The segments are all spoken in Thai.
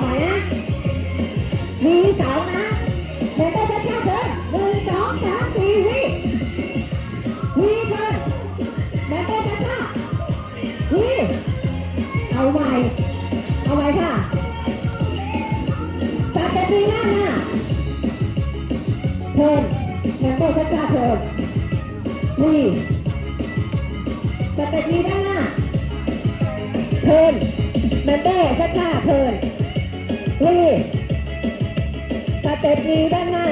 ไหมนะมีสองนะเดี๋ยวก็จะช้าเดินหนึ่งสองสามสี่วิวิเดินเดี๋ยวก็จะช้าวิเอาไว้เอาไว้ค่ะจัดแต่ทีหน้าหน้าเทินเดี๋ยวก็จะช้าเทินวิจัดแต่ทีด้านหน้าเทินแมนเบ้ช้าช้าเทิน รีสเต็ปดีด้านหน้า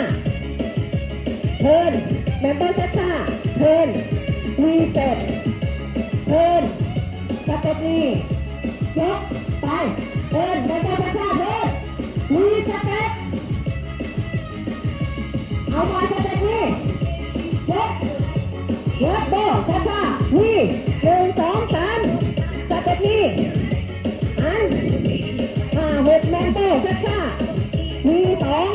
เทินแมนเบ้ช้าช้าๆเทินวีเซ็ตเทินสเต็ปดียกไปเทินแมนเบ้ช้าช้าๆเทินวีสเต็ปเอามาสเต็ปดียกเลิฟโบช้าช้าวีหนึ่งสองสามสเต็ปนี้ เตอร์เซตห้าช้าวีสอง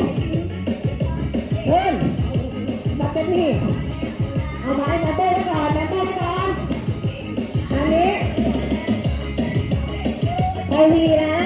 เพิ่มาเต็ปนี้เอาไม้มาเตไว้ก่อนแมนเตไว้ก่อนอันนี้ไปดีแล้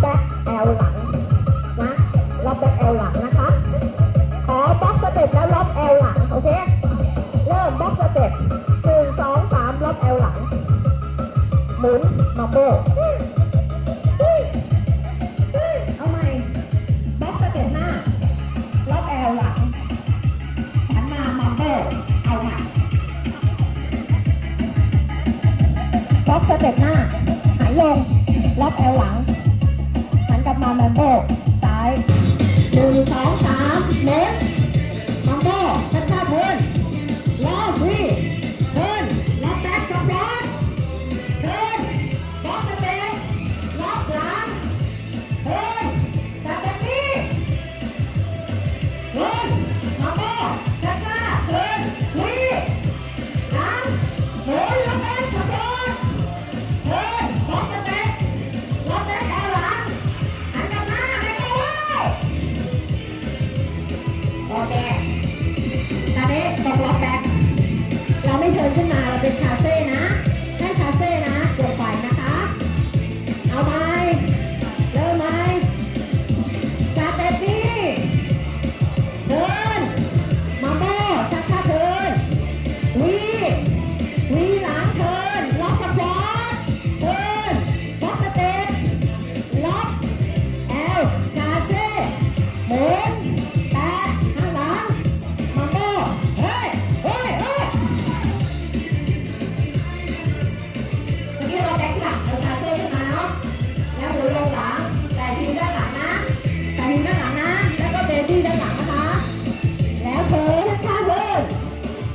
แบ็คแอลหลังนะล็อกแบ็คแอลหลังนะคะ ขอบล็อกสเต็ปแล้วล็อกแอลหลังโอเค เริ่มบล็อกสเต็ปหนึ่งสองสามล็อกแอลหลัง หมุนมาโบเอาใหม่บล็อกสเต็ปหน้าล็อกแอลหลังหันมามาโบเอาใหม่บล็อกสเต็ปหน้าหันลงล็อกแอลหลัง หันกลับมาแมมโบซ้ายหนึ่งสองสามเน้น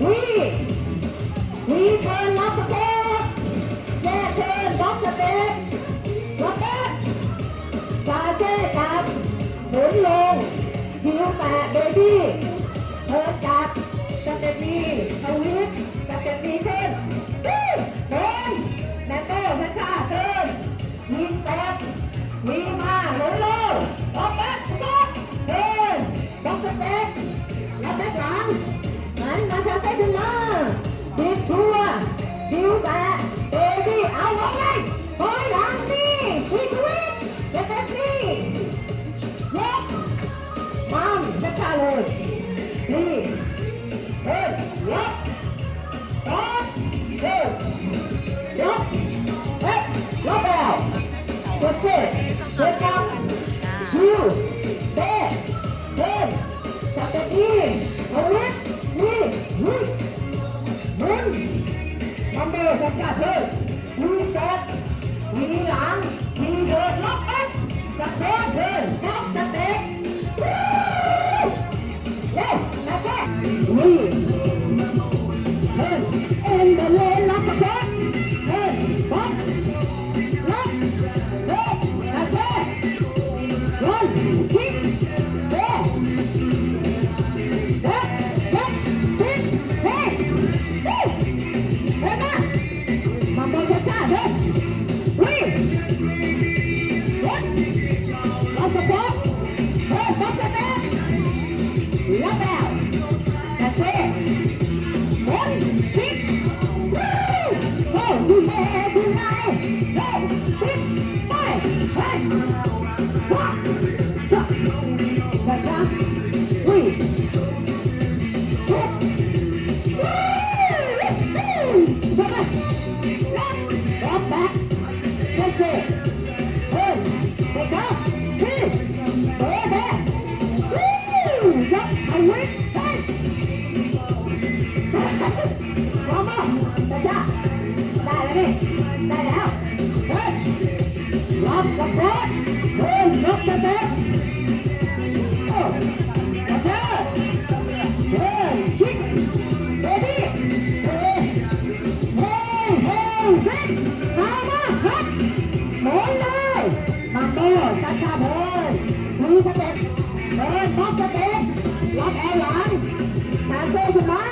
วีวีเทิร์นล็อกสเต็ปแยกเทิร์นบล็อกสเต็ปล็อกเต็ปกาเซ่กับหมุนลงคิวแปะเบบี้เธอจับสเต็ปนี้ทวิตสเต็ปนี้ขึ้นปี้เดินแมตโตช้าช้าเดินมีสเต็ปมีมาหมุนลงล็อกแบ็คล็อกเดินล็อกสเต็ปแล้วแบ็คหลังหันมาช้าเต้ขึ้นมาดิบทัวคิวแปหลัง ảnh đã sao cái sinh nó Điệp thua Điều cả Đề đi Áo bóng lên. Thôi đón đi Đi quyết Để tết đi. Yes Mom Chắc trả lời Đi Hey Yes Yes Yes Yes Hey Look out That's it Look out You There There Chặt chặt đi. Không biết มันเบอร์สักสักเลยมีแซดมีหลัง ออตัดขาโพนมือสเต็ปเดินบ็อกสเต็ปล็อกแอร์หลังตมโซ่ขึ้มา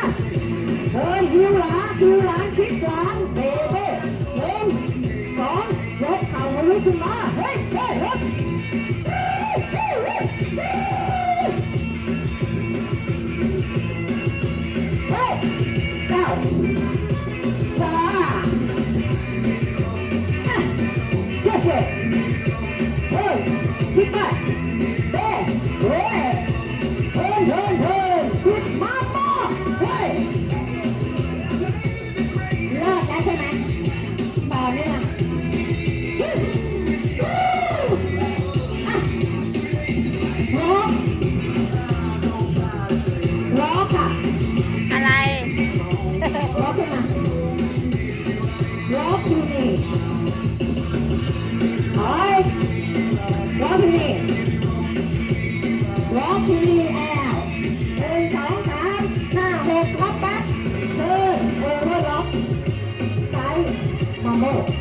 เดินยิวหลังยิวหลังคิดหลังเบเบ้หนึ่สองยกเข่ามาลุกขึ้มาเฮ้ยเฮ้ย more.